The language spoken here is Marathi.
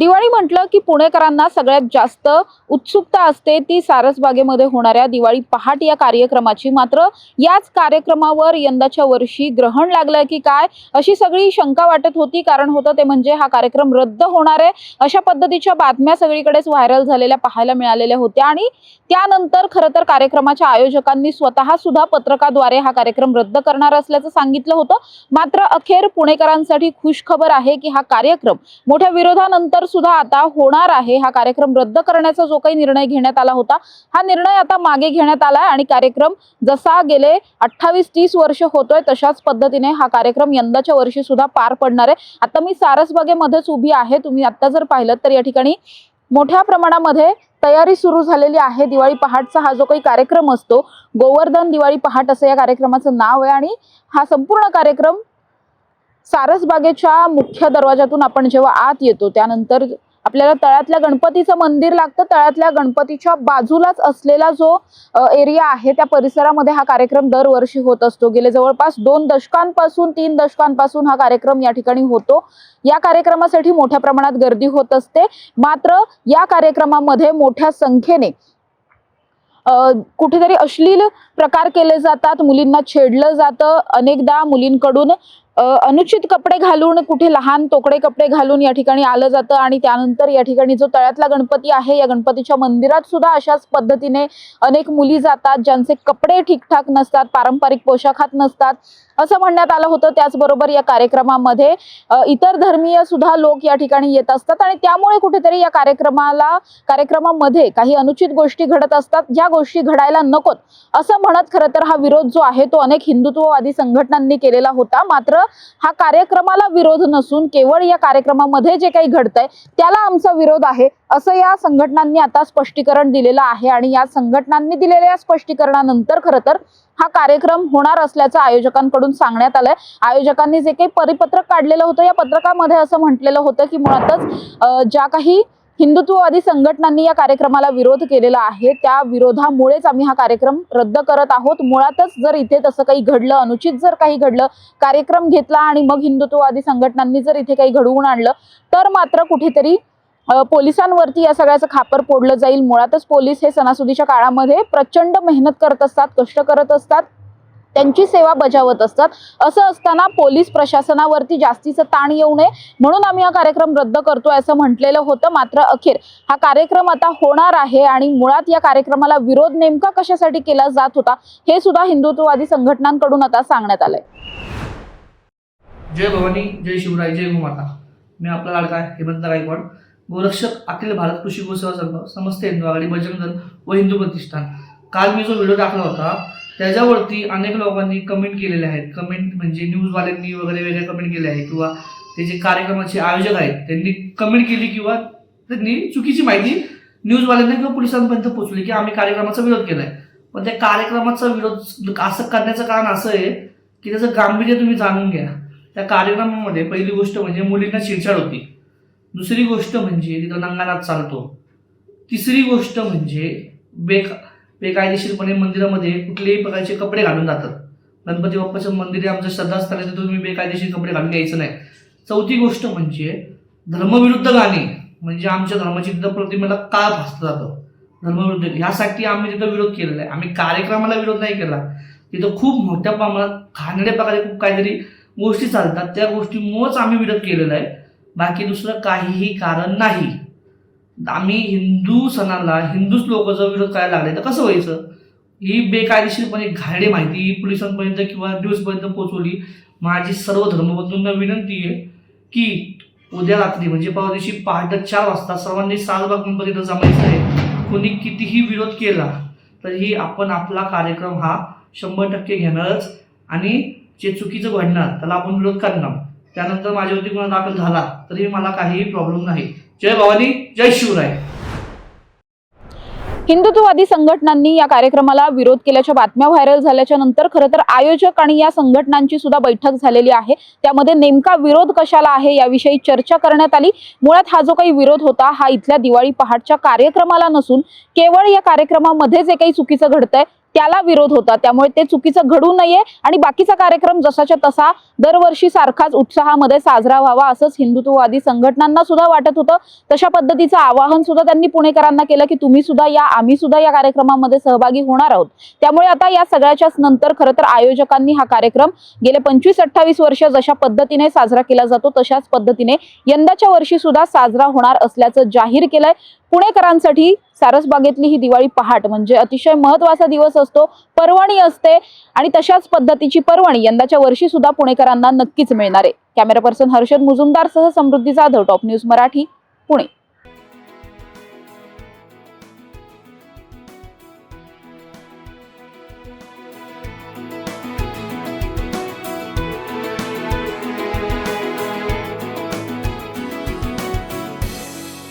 दिवाळी म्हटलं की पुणेकरांना सगळ्यात जास्त उत्सुकता असते ती सारसबागेमध्ये होणाऱ्या दिवाळी पहाट या कार्यक्रमाची. मात्र याच कार्यक्रमावर यंदाच्या वर्षी ग्रहण लागलं की काय अशी सगळी शंका वाटत होती. कारण होतं ते म्हणजे हा कार्यक्रम रद्द होणार आहे. अशा पद्धतीच्या बातम्या सगळीकडेच व्हायरल झालेल्या पाहायला मिळालेल्या होत्या. आणि त्यानंतर खरं तर कार्यक्रमाच्या आयोजकांनी स्वतः सुद्धा पत्रकाद्वारे हा कार्यक्रम रद्द करणार असल्याचं सांगितलं होतं. मात्र अखेर पुणेकरांसाठी खुशखबर आहे की हा कार्यक्रम मोठ्या विरोधानंतर सुद्धा आता होणार आहे. हा कार्यक्रम रद्द करण्याचा जो काही निर्णय घेण्यात आला होता हा निर्णय आता मागे घेण्यात आला आणि कार्यक्रम जसा गेले अठ्ठावीस तीस वर्ष होतोय तशाच पद्धतीने हा कार्यक्रम यंदाच्या वर्षी सुद्धा पार पडणार आहे. आता मी सारसबागेमध्येच उभी आहे. तुम्ही आता जर पाहिलं तर या ठिकाणी मोठ्या प्रमाणामध्ये तयारी सुरू झालेली आहे. दिवाळी पहाटचा हा जो काही कार्यक्रम असतो गोवर्धन दिवाळी पहाट असं या कार्यक्रमाचं नाव आहे आणि हा संपूर्ण कार्यक्रम सारसबागेच्या मुख्य दरवाजातून आपण जेव्हा आत येतो त्यानंतर आपल्याला तळ्यातल्या गणपतीचं मंदिर लागतं. तळ्यातल्या गणपतीच्या बाजूलाच असलेला जो एरिया आहे त्या परिसरामध्ये हा कार्यक्रम दरवर्षी होत असतो. गेले जवळपास दोन दशकांपासून तीन दशकांपासून हा कार्यक्रम या ठिकाणी होतो. या कार्यक्रमासाठी मोठ्या प्रमाणात गर्दी होत असते. मात्र या कार्यक्रमामध्ये मोठ्या संख्येने कुठेतरी अश्लील प्रकार केले जातात. मुलींना छेडलं जातं. अनेकदा मुलींकडून अनुचित कपडे घालून कुठे लहान तोकडे कपडे घालून या ठिकाणी आलं जातं आणि त्यानंतर या ठिकाणी जो तळ्यातला गणपती आहे या गणपतीच्या मंदिरात सुद्धा अशाच पद्धतीने अनेक मुली जातात ज्यांचे कपडे ठीकठाक नसतात पारंपरिक पोशाखात नसतात. असं म्हणण्यात आलं होतं. त्याचबरोबर या कार्यक्रमामध्ये इतर धर्मीय सुद्धा लोक या ठिकाणी येत असतात आणि त्यामुळे कुठेतरी या कार्यक्रमाला कार्यक्रमामध्ये काही अनुचित गोष्टी घडत असतात. ज्या गोष्टी घडायला नकोत. असं म्हणत खरं तर हा विरोध जो आहे तो अनेक हिंदुत्ववादी संघटनांनी केलेला होता. मात्र हा कार्यक्रमाला विरोध नसून केवळ या कार्यक्रमामध्ये जे काही घडतंय त्याला आमचा विरोध आहे असं या संघटनांनी आता स्पष्टीकरण दिलेलं आहे. आणि या संघटनांनी दिलेल्या या स्पष्टीकरणानंतर खरं तर हा कार्यक्रम होणार असल्याचं आयोजकांकडून सांगण्यात आलंय. आयोजकांनी जे काही परिपत्रक काढलेलं होतं या पत्रकामध्ये असं म्हटलेलं होतं की मुळातच ज्या काही हिंदुत्ववादी संघटनांनी या कार्यक्रमाला विरोध केलेला आहे. त्या विरोधामुळेच आम्ही हा कार्यक्रम रद्द करत आहोत. मुळातच जर इथे तसं काही घडलं अनुचित जर काही घडलं कार्यक्रम घेतला आणि मग हिंदुत्ववादी संघटनांनी जर इथे काही घडवून आणलं तर मात्र कुठेतरी पोलिसांवरती या सगळ्याचं खापर पोडलं जाईल. मुळातच पोलीस हे सणासुदीच्या काळामध्ये प्रचंड मेहनत करत असतात कष्ट करत असतात. त्यांची सेवा बजावत असतात. असं असताना पोलीस प्रशासनावरती जास्तीचं ताण येऊ नये. म्हणून आम्ही हा कार्यक्रम रद्द करतोय असं म्हटलेलं होतं. मात्र अखेर हा कार्यक्रम आता होणार आहे आणि मुळात या कार्यक्रमाला विरोध नेमका कशासाठी केला जात होता हे सुद्धा हिंदुत्ववादी संघटनांकडून आता सांगण्यात आलंय. जय भवानी जय शिवराय जय गोमाता. मी आपला लाडका हेमंत गायकवाड. गोरक्षक अखिल भारत कृषी गोसेवा संघ समस्त हिंदू आघाडी बजरंग दल व हिंदू प्रतिष्ठान. काल मी जो व्हिडिओ टाकला होता त्याच्यावरती अनेक लोकांनी कमेंट केलेले आहेत. कमेंट म्हणजे न्यूजवाल्यांनी वगैरे वेगळे कमेंट केले आहे किंवा ते जे कार्यक्रमाचे आयोजक आहेत त्यांनी कमेंट केली किंवा त्यांनी चुकीची माहिती न्यूजवाल्यांना किंवा पोलिसांपर्यंत पोहोचली की आम्ही कार्यक्रमाचा विरोध केला आहे पण त्या कार्यक्रमाचा विरोध असं करण्याचं कारण असं आहे की त्याचं गांभीर्य तुम्ही जाणून घ्या. त्या कार्यक्रमामध्ये पहिली गोष्ट म्हणजे मुलींना छेडछाड होती. दुसरी गोष्ट म्हणजे तिथं नंगानात चालतो. तिसरी गोष्ट म्हणजे बेकार बेकायदेशीरपणे मंदिरामध्ये कुठल्याही प्रकारचे कपडे घालून जातात. गणपती बाप्पाचं मंदिर आहे आमचं श्रद्धास्थान आहे तुम्ही बेकायदेशीर कपडे घालून यायचं नाही. चौथी गोष्ट म्हणजे धर्मविरुद्ध गाणे म्हणजे आमच्या धर्माची तिथं प्रतिमेला का फासलं जातं. धर्मविरुद्ध ह्यासाठी आम्ही तिथं विरोध केलेला आहे. आम्ही कार्यक्रमाला विरोध नाही केला. तिथं खूप मोठ्या प्रमाणात घाणेरड्या प्रकारे खूप काहीतरी गोष्टी चालतात. त्या गोष्टीमुळंच आम्ही विरोध केलेला आहे. बाकी दुसरं काहीही कारण नाही. आम्ही हिंदू सणाला हिंदूच लोक जर विरोध करायला लागले तर कसं व्हायचं? ही बेकायदेशीरपणे घाणेरडी माहिती ही पोलिसांपर्यंत किंवा न्यूजपर्यंत पोहोचवली. माझी सर्व धर्मबंधूंना विनंती आहे की उद्या रात्री म्हणजे परवा दिवशी पहाटे चार वाजता सर्वांनी सालबाग गणपतीला जमायचं आहे कोणी कितीही विरोध केला तरीही आपण आपला कार्यक्रम हा शंभर टक्के घेणारच आणि जे चुकीचं घडणार त्याला आपण विरोध करणार. त्यानंतर माझ्यावरती गुन्हा दाखल झाला तरी मला काहीही प्रॉब्लेम नाही. जय भवानी जय शिवराय. हिंदुत्ववादी संघटनांनी या कार्यक्रमाला विरोध केल्याच्या बातम्या व्हायरल झाल्याच्यानंतर खरं तर आयोजक आणि या संघटनांची सुद्धा बैठक झालेली आहे. त्यामध्ये नेमका विरोध कशाला आहे याविषयी चर्चा करण्यात आली. मुळात हा जो काही विरोध होता हा इथल्या दिवाळी पहाटच्या कार्यक्रमाला नसून केवळ या कार्यक्रमामध्ये जे काही चुकीचं घडतंय त्याला विरोध होता. त्यामुळे ते चुकीचं घडू नये आणि बाकीचा कार्यक्रम जसाच्या तसा दरवर्षी सारखाच उत्साहामध्ये साजरा व्हावा असंच हिंदुत्ववादी संघटनांना सुद्धा वाटत होतं. तशा पद्धतीचं आवाहन सुद्धा त्यांनी पुणेकरांना केलं की तुम्ही सुद्धा या आम्ही सुद्धा या कार्यक्रमामध्ये सहभागी होणार आहोत. त्यामुळे आता या सगळ्याच्याच नंतर खरं तर आयोजकांनी हा कार्यक्रम गेले पंचवीस अठ्ठावीस वर्ष जशा पद्धतीने साजरा केला जातो तशाच पद्धतीने यंदाच्या वर्षी सुद्धा साजरा होणार असल्याचं जाहीर केलंय. पुणेकरांसाठी सारसबागेतली ही दिवाळी पहाट म्हणजे अतिशय महत्त्वाचा दिवस असतो पर्वणी असते आणि तशाच पद्धतीची पर्वणी यंदाच्या वर्षी सुद्धा पुणेकरांना नक्कीच मिळणार आहे. कॅमेरा पर्सन हर्षद मुजुमदार सह समृद्धी जाधव टॉप न्यूज मराठी पुणे.